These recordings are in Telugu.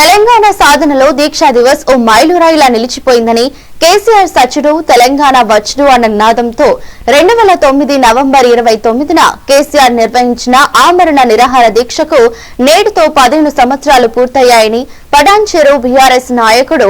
తెలంగాణ సాధనలో దీక్షా దివస్ ఓ మైలురాయిలా నిలిచిపోయిందని కేసీఆర్ సచుడు తెలంగాణ వచ్చుడు అన్న నినాదంతో రెండు వేల తొమ్మిది నవంబర్ ఇరవై తొమ్మిదిన కేసీఆర్ నిర్వహించిన ఆమరణ నిరాహార దీక్షకు నేటితో పదిహేను సంవత్సరాలు పూర్తయ్యాయని పడాన్చెరు బీఆర్ఎస్ నాయకుడు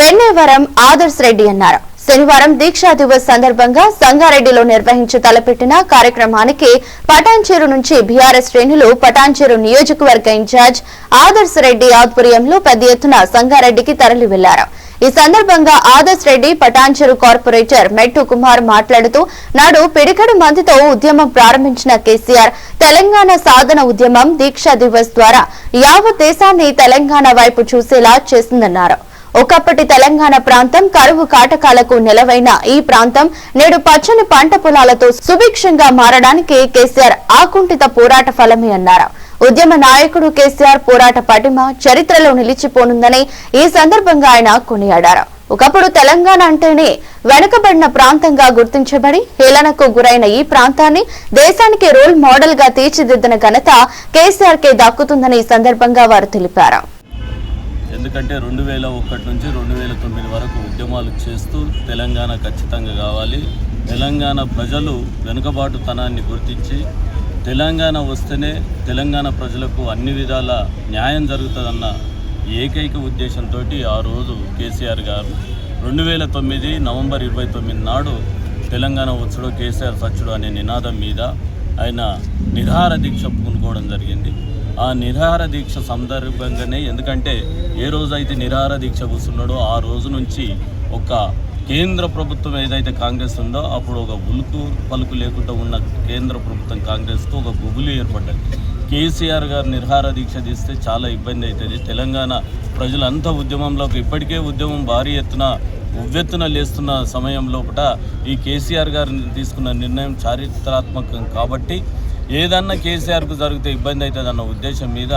వెన్నెవరం ఆదర్శ్ రెడ్డి అన్నారు. శనివారం దీక్షా దివస్ సందర్భంగా సంగారెడ్డిలో నిర్వహించి తలపెట్టిన కార్యక్రమానికి పటాన్చెరు నుంచి బీఆర్ఎస్ శ్రేణులు పటాన్చేరు నియోజకవర్గ ఇన్ఛార్జ్ ఆదర్శ్ రెడ్డి ఆధ్వర్యంలో పెద్ద ఎత్తున సంగారెడ్డికి తరలి వెళ్ళారు ఈ సందర్భంగా ఆదర్శ్ రెడ్డి పటాన్చెరు కార్పొరేటర్ మెట్టు కుమార్ మాట్లాడుతూ నాడు పిడికడు మందితో ఉద్యమం ప్రారంభించిన కేసీఆర్ తెలంగాణ సాధన ఉద్యమం దీక్షా దివస్ ద్వారా యావత్ దేశాన్ని తెలంగాణ వైపు చూసేలా చేసిందన్నారు. ఒకప్పటి తెలంగాణ ప్రాంతం కరువు కాటకాలకు నెలవైన ఈ ప్రాంతం నేడు పచ్చని పంట పొలాలతో సుభిక్షంగా మారడానికి కేసీఆర్ ఆకుంఠిత పోరాట ఫలమే అన్నారు. ఉద్యమ నాయకుడు కేసీఆర్ పోరాట పటిమ చరిత్రలో నిలిచిపోనుందని ఈ సందర్భంగా ఆయన కొనియాడారు. ఒకప్పుడు తెలంగాణ అంటేనే వెనుకబడిన ప్రాంతంగా గుర్తించబడి హేళనకు గురైన ఈ ప్రాంతాన్ని దేశానికి రోల్ మోడల్గా తీర్చిదిద్దిన ఘనత కేసీఆర్ కే దక్కుతుందని ఈ సందర్భంగా వారు తెలిపారు. ఎందుకంటే రెండు వేల ఒకటి నుంచి రెండు వేల తొమ్మిది వరకు ఉద్యమాలు చేస్తూ తెలంగాణ ఖచ్చితంగా కావాలి. తెలంగాణ ప్రజలు వెనుకబాటుతనాన్ని గుర్తించి తెలంగాణ వస్తేనే తెలంగాణ ప్రజలకు అన్ని విధాల న్యాయం జరుగుతుందన్న ఏకైక ఉద్దేశంతో ఆ రోజు కేసీఆర్ గారు రెండు వేల తొమ్మిది నవంబర్ ఇరవై తొమ్మిది నాడు తెలంగాణ వచ్చుడు కేసీఆర్ సచ్చుడు అనే నినాదం మీద ఆయన నిరాహార దీక్ష పూనుకోవడం జరిగింది. ఆ నిరాహార దీక్ష సందర్భంగానే ఎందుకంటే ఏ రోజైతే నిరాహార దీక్ష కూర్చున్నాడో ఆ రోజు నుంచి ఒక కేంద్ర ప్రభుత్వం ఏదైతే కాంగ్రెస్ ఉందో అప్పుడు ఒక ఉలుకు పలుకు లేకుండా ఉన్న కేంద్ర ప్రభుత్వం కాంగ్రెస్తో ఒక గుబులు ఏర్పడ్డది కేసీఆర్ గారు నిర్హార దీక్ష తీస్తే చాలా ఇబ్బంది అవుతుంది తెలంగాణ ప్రజలంతా ఉద్యమంలోకి ఇప్పటికే ఉద్యమం భారీ ఎత్తున ఉవ్వెత్తున లేస్తున్న సమయం లోపల ఈ కేసీఆర్ గారు తీసుకున్న నిర్ణయం చారిత్రాత్మకం కాబట్టి ఏదన్నా కేసీఆర్కు జరిగితే ఇబ్బంది అవుతుంది అన్న ఉద్దేశం మీద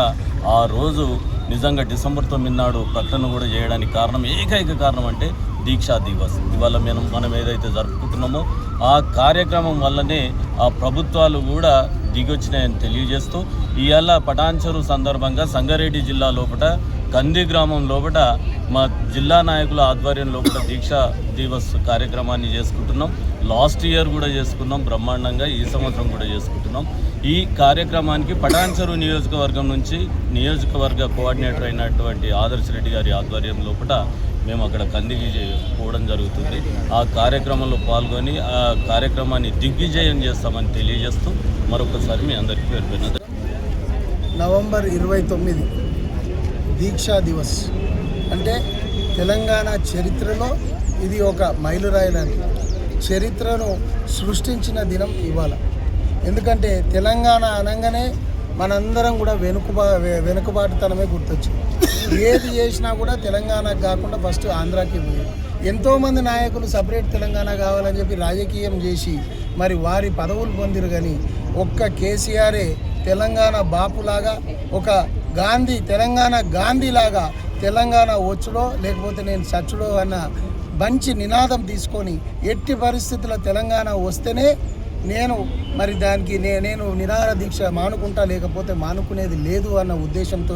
ఆ రోజు నిజంగా డిసెంబర్ తొమ్మిది నాడు ప్రకటన కూడా చేయడానికి కారణం ఏకైక కారణం అంటే దీక్షా దివస్. ఇవాళ మనం మనం ఏదైతే జరుపుకుంటున్నామో ఆ కార్యక్రమం వల్లనే ఆ ప్రభుత్వాలు కూడా దిగొచ్చినాయని తెలియజేస్తూ ఇవాళ పటాన్చరు సందర్భంగా సంగారెడ్డి జిల్లా లోపల కంది గ్రామం లోపల మా జిల్లా నాయకుల ఆధ్వర్యం లోపల దీక్షా దివస్ కార్యక్రమాన్ని చేసుకుంటున్నాం. లాస్ట్ ఇయర్ కూడా చేసుకున్నాం బ్రహ్మాండంగా ఈ సంవత్సరం కూడా చేసుకుంటున్నాం. ఈ కార్యక్రమానికి పటాన్చెరు నియోజకవర్గం నుంచి నియోజకవర్గ కోఆర్డినేటర్ అయినటువంటి ఆదర్శ రెడ్డి గారి ఆధ్వర్యం లోపల మేము అక్కడ కందికి పోవడం జరుగుతుంది. ఆ కార్యక్రమంలో పాల్గొని ఆ కార్యక్రమాన్ని దిగ్విజయం చేస్తామని తెలియజేస్తూ మరొకసారి మీ అందరికీ పేరు నవంబర్ ఇరవై తొమ్మిది దీక్షా దివస్. అంటే తెలంగాణ చరిత్రలో ఇది ఒక మైలురాయిలని చరిత్రను సృష్టించిన దినం ఇవాళ. ఎందుకంటే తెలంగాణ అనగానే మనందరం కూడా వెనుకబా వె- వెనుకబాటుతనమే గుర్తొచ్చింది. ఏది చేసినా కూడా తెలంగాణకు కాకుండా ఫస్ట్ ఆంధ్రాకి పోయి. ఎంతోమంది నాయకులు సపరేట్ తెలంగాణ కావాలని చెప్పి రాజకీయం చేసి మరి వారి పదవులు పొందిరు కానీ ఒక్క కేసీఆరే తెలంగాణ బాపులాగా ఒక గాంధీ తెలంగాణ గాంధీలాగా తెలంగాణ వచ్చుడో లేకపోతే నేను చచ్చుడో అన్న మంచి నినాదం తీసుకొని ఎట్టి పరిస్థితుల్లో తెలంగాణ వస్తేనే నేను మరి దానికి నే నేను నిరాహార దీక్ష మానుకుంటా లేకపోతే మానుకునేది లేదు అన్న ఉద్దేశంతో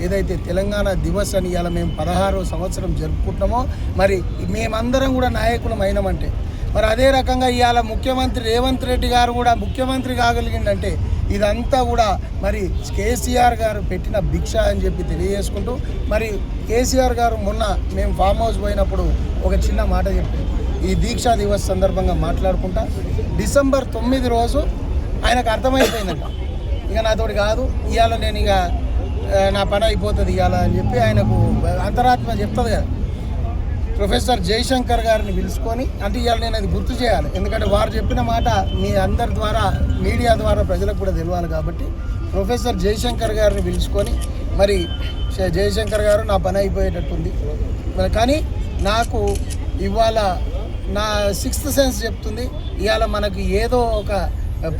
ఏదైతే తెలంగాణ దివస్ అని ఇలా మేము పదహారో సంవత్సరం జరుపుకుంటున్నామో మరి మేమందరం కూడా నాయకులం అయినామంటే మరి అదే రకంగా ఇవాళ ముఖ్యమంత్రి రేవంత్ రెడ్డి గారు కూడా ముఖ్యమంత్రి కాగలిగిందంటే ఇదంతా కూడా మరి కేసీఆర్ గారు పెట్టిన భిక్ష అని చెప్పి తెలియజేసుకుంటూ మరి కేసీఆర్ గారు మొన్న మేము ఫామ్ హౌస్ పోయినప్పుడు ఒక చిన్న మాట చెప్పారు. ఈ దీక్షా దివస్ సందర్భంగా మాట్లాడుకుంటా. డిసెంబర్ తొమ్మిది రోజు ఆయనకు అర్థమైపోయిందంట. ఇక నాతోటి కాదు ఇవాళ నేను ఇక నా పని అయిపోతుంది ఇవాళ అని చెప్పి ఆయనకు అంతరాత్మ చెప్తుంది కదా. ప్రొఫెసర్ జయశంకర్ గారిని పిలుచుకొని అంటే ఇవాళ నేను అది గుర్తు చేయాలి. ఎందుకంటే వారు చెప్పిన మాట మీ అందరి ద్వారా మీడియా ద్వారా ప్రజలకు కూడా తెలియాలి కాబట్టి ప్రొఫెసర్ జయశంకర్ గారిని పిలుచుకొని మరి జయశంకర్ గారు నా పని అయిపోయేటట్టుంది. మరి కానీ నాకు ఇవాళ నా సిక్స్త్ సెన్స్ చెప్తుంది. ఇవాళ మనకు ఏదో ఒక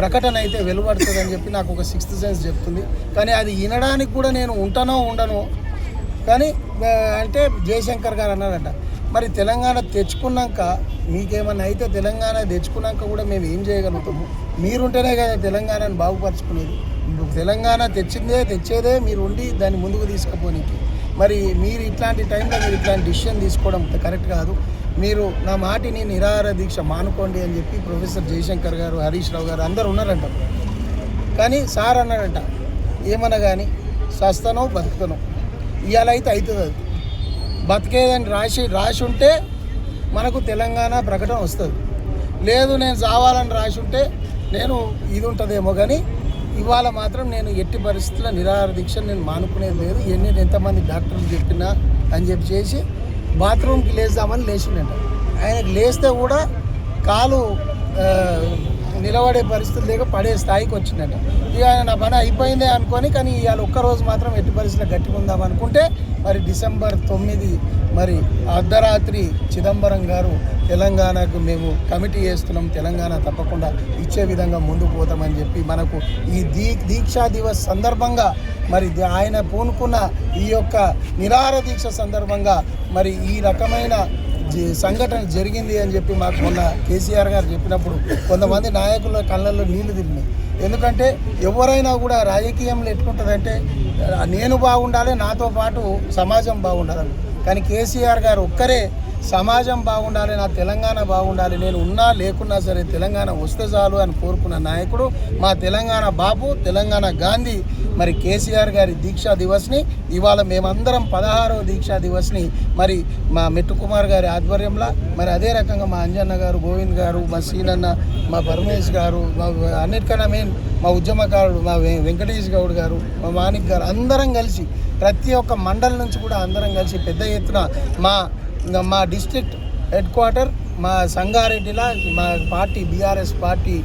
ప్రకటన అయితే వెలువడుతుందని చెప్పి నాకు ఒక సిక్స్త్ సెన్స్ చెప్తుంది. కానీ అది వినడానికి కూడా నేను ఉంటానో ఉండను కానీ అంటే జయశంకర్ గారు అన్నారట మరి తెలంగాణ తెచ్చుకున్నాక మీకేమన్నా అయితే తెలంగాణ తెచ్చుకున్నాక కూడా మేము ఏం చేయగలుగుతాము? మీరుంటేనే కదా తెలంగాణను బాగుపరచుకునేది. తెలంగాణ తెచ్చిందే తెచ్చేదే మీరు ఉండి దాన్ని ముందుకు తీసుకుపోనికి. మరి మీరు ఇట్లాంటి టైంలో మీరు ఇట్లాంటి డిసిషన్ తీసుకోవడం కరెక్ట్ కాదు. మీరు నా మాటిని నిరాహార దీక్ష మానుకోండి అని చెప్పి ప్రొఫెసర్ జయశంకర్ గారు హరీష్ రావు గారు అందరు ఉన్నారంట. కానీ సార్ అన్నాడంట ఏమన్నా కానీ సస్తనో బతుకుతానో. ఇవాళ అయితే అవుతుంది అది. బతికేదని రాసి రాసి ఉంటే మనకు తెలంగాణ ప్రకటన వస్తుంది. లేదు నేను చావాలని రాసి ఉంటే నేను ఇది ఉంటుందేమో కానీ ఇవాళ మాత్రం నేను ఎట్టి పరిస్థితుల్లో నిరాహార దీక్ష నేను మానుకునేది లేదు. ఎన్ని ఎంతమంది డాక్టర్లు చెప్పినా అని చెప్పి చేసి బాత్రూమ్కి లేచామని లేచిండట ఆయనకు లేస్తే కూడా కాలు నిలబడే పరిస్థితి లేక పడే స్థాయికి వచ్చిందంట. ఇక ఆయన నా పని అయిపోయిందే అనుకొని కానీ ఇవాళ ఒక్కరోజు మాత్రం ఎట్టి పరిస్థితిలో గట్టిగా అనుకుంటే మరి డిసెంబర్ తొమ్మిది మరి అర్ధరాత్రి చిదంబరం గారు తెలంగాణకు మేము కమిటీ చేస్తున్నాం తెలంగాణ తప్పకుండా ఇచ్చే విధంగా ముందుకు పోతామని చెప్పి మనకు ఈ దీ దీక్షా దివస్ సందర్భంగా మరి ఆయన పూనుకున్న ఈ యొక్క నిరార దీక్ష సందర్భంగా మరి ఈ రకమైన సంఘటన జరిగింది అని చెప్పి మాకు మొన్న కేసీఆర్ గారు చెప్పినప్పుడు కొంతమంది నాయకుల కళ్ళల్లో నీళ్ళు తిరిగినాయి. ఎందుకంటే ఎవరైనా కూడా రాజకీయంలో ఎట్టుకుంటుందంటే నేను బాగుండాలి నాతో పాటు సమాజం బాగుండాలని. కానీ కేసీఆర్ గారు ఒక్కరే సమాజం బాగుండాలి నా తెలంగాణ బాగుండాలి నేను ఉన్నా లేకున్నా సరే తెలంగాణ వస్తే చాలు అని కోరుకున్న నాయకుడు మా తెలంగాణ బాబు తెలంగాణ గాంధీ. మరి కేసీఆర్ గారి దీక్షా దివస్ని ఇవాళ మేమందరం పదహారవ దీక్షా దివస్ని మరి మా మెట్టు కుమార్ గారి ఆధ్వర్యంలో మరి అదే రకంగా మా అంజన్న గారు గోవింద్ గారు మా సీనన్న మా పరమేష్ గారు మా అన్నిటికన్నా మెయిన్ మా ఉద్యమకారుడు మా వెంకటేష్ గౌడ్ గారు మా మాణిక్ గారు అందరం కలిసి ప్రతి ఒక్క మండలం నుంచి కూడా అందరం కలిసి పెద్ద ఎత్తున మా ఇంకా మా డిస్ట్రిక్ట్ హెడ్ క్వార్టర్ మా సంగారెడ్డిలో మా పార్టీ బీఆర్ఎస్ పార్టీ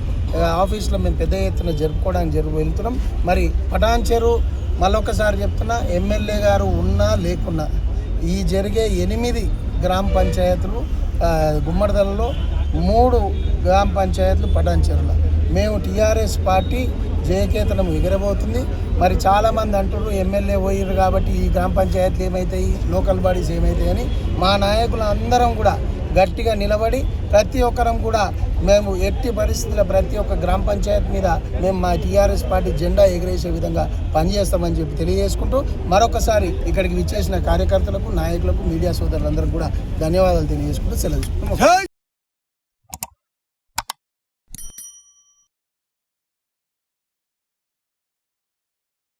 ఆఫీస్లో మేము పెద్ద ఎత్తున జరుపుకోవడానికి జరుపు వెళ్తున్నాం. మరి పటాన్ చెరు మళ్ళొకసారి చెప్తున్నా ఎమ్మెల్యే గారు ఉన్నా లేకున్నా ఈ జరిగే ఎనిమిది గ్రామ పంచాయతీలు గుమ్మడిదలలో మూడు గ్రామ పంచాయతీలు పటాన్ చెరువుల మేము టీఆర్ఎస్ పార్టీ జయకేతనం ఎగిరబోతుంది. మరి చాలామంది అంటున్నారు ఎమ్మెల్యే పోయిర్రు కాబట్టి ఈ గ్రామ పంచాయతీలు ఏమవుతాయి లోకల్ బాడీస్ ఏమవుతాయని మా నాయకులు అందరం కూడా గట్టిగా నిలబడి ప్రతి ఒక్కరం కూడా మేము ఎట్టి పరిస్థితుల్లో ప్రతి ఒక్క గ్రామ పంచాయతీ మీద మేము మా టీఆర్ఎస్ పార్టీ జెండా ఎగిరేసే విధంగా పనిచేస్తామని చెప్పి తెలియజేసుకుంటూ మరొకసారి ఇక్కడికి విచ్చేసిన కార్యకర్తలకు నాయకులకు మీడియా సోదరులందరూ కూడా ధన్యవాదాలు తెలియజేసుకుంటూ సెలవు